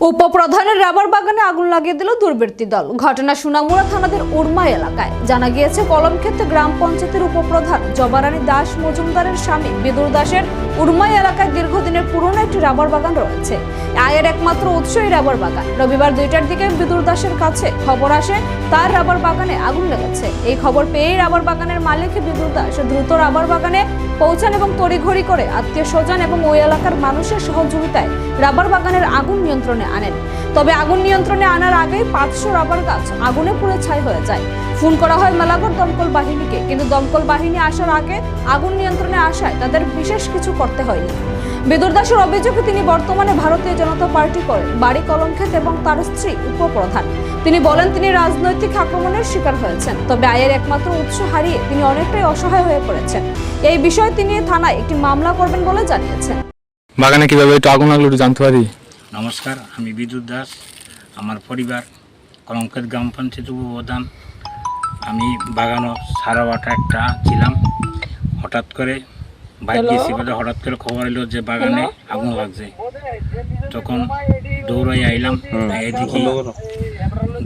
উপপ্রধানের rubber বাগানে আগুন লাগিয়ে দিল দুর্বৃত্তি দল। ঘটনা সুনামুড়া থানাদের উর্মা এলাকায়। জানা গিয়েছে, কলমক্ষেত্র গ্রাম পঞ্চায়েতের উপপ্রধান জবারানী দাস মজুমদারের স্বামী বিদুর দাসের উর্মাই এলাকায় দীর্ঘদিনের পুরনো একটি রাবার বাগান রয়েছে। আয়ের একমাত্র উৎস এই রাবার বাগান। রবিবার দুইটার দিকে বিদুর দাসের কাছে খবর আসে, তার রাবার বাগানে আগুন লেগেছে। এই খবর পেয়েই রাবার বাগানের মালিক বিদুর দাস দ্রুত রাবার বাগানে পৌঁছান এবং তড়িঘড়ি করে আত্মীয় স্বজন এবং ওই এলাকার মানুষের সহযোগিতায় রাবার বাগানের আগুন নিয়ন্ত্রণে আনেন। তবে আগুন নিয়ন্ত্রণে আনার আগেই পাঁচশো রাবার গাছ আগুনে পুড়ে ছাই হয়ে যায়। ফোন করা হয় মেলাগড় দমকল বাহিনীকে, কিন্তু দমকল বাহিনী আসার আগে আগুন নিয়ন্ত্রণে আসায় তাদের বিশেষ কিছু করতে হয়নি। বেদুর দাসের অভিযোগে তিনি বর্তমানে ভারতীয় জনতা পার্টি করেন বাড়ি কলমক্ষেত এবং তার স্ত্রী উপপ্রধান। তিনি বলেন, তিনি রাজনৈতিক আক্রমণের শিকার হয়েছেন, তবে আয়ের একমাত্র উৎস হারিয়ে তিনি অনেকটাই অসহায় হয়ে পড়েছেন। এই বিষয়ে তিনি থানায় একটি মামলা করবেন বলে জানিয়েছেন। বাগানে কীভাবে আগুন লাগল একটু জানতে পারি? নমস্কার আমি বিদ্যুৎ দাস। আমার পরিবার কলঙ্কের গ্রাম পঞ্চায়েত উপপ্রধান। আমি বাগানো সারা বাটা একটা ছিলাম। হঠাৎ করে বাইক গেছি বলে হঠাৎ করে খবর এলো যে বাগানে আগুন লাগছে। তখন দৌড়াই আইলাম। এদিকে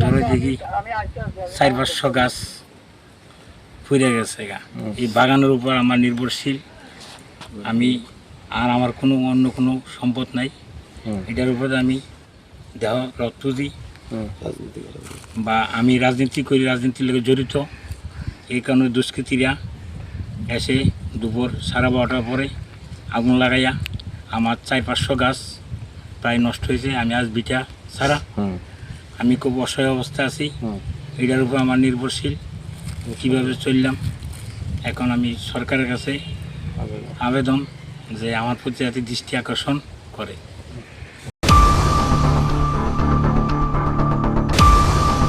দৌড়াই দেখি চার পাঁচশো গাছ ফুরে গেছে গা। এই বাগানের উপর আমার নির্ভরশীল। আমি আর আমার কোনো অন্য কোনো সম্পদ নাই। এটার উপরে আমি দেহ রক্ত দিই। বা আমি রাজনীতি করি রাজনীতির লোকে জড়িত। এই কারণে দুষ্কৃতীরা এসে দুপুর সাড়ে বারোটার পরে আগুন লাগাইয়া আমার চার পাঁচশো গাছ প্রায় নষ্ট হয়েছে আমি আজ বিটা ছাড়া। আমি খুব অসহায় অবস্থায় আছি। এটার উপর আমার নির্ভরশীল। কীভাবে চললাম? এখন আমি সরকারের কাছে আবেদন যে আমার প্রতি যাতে দৃষ্টি আকর্ষণ করে।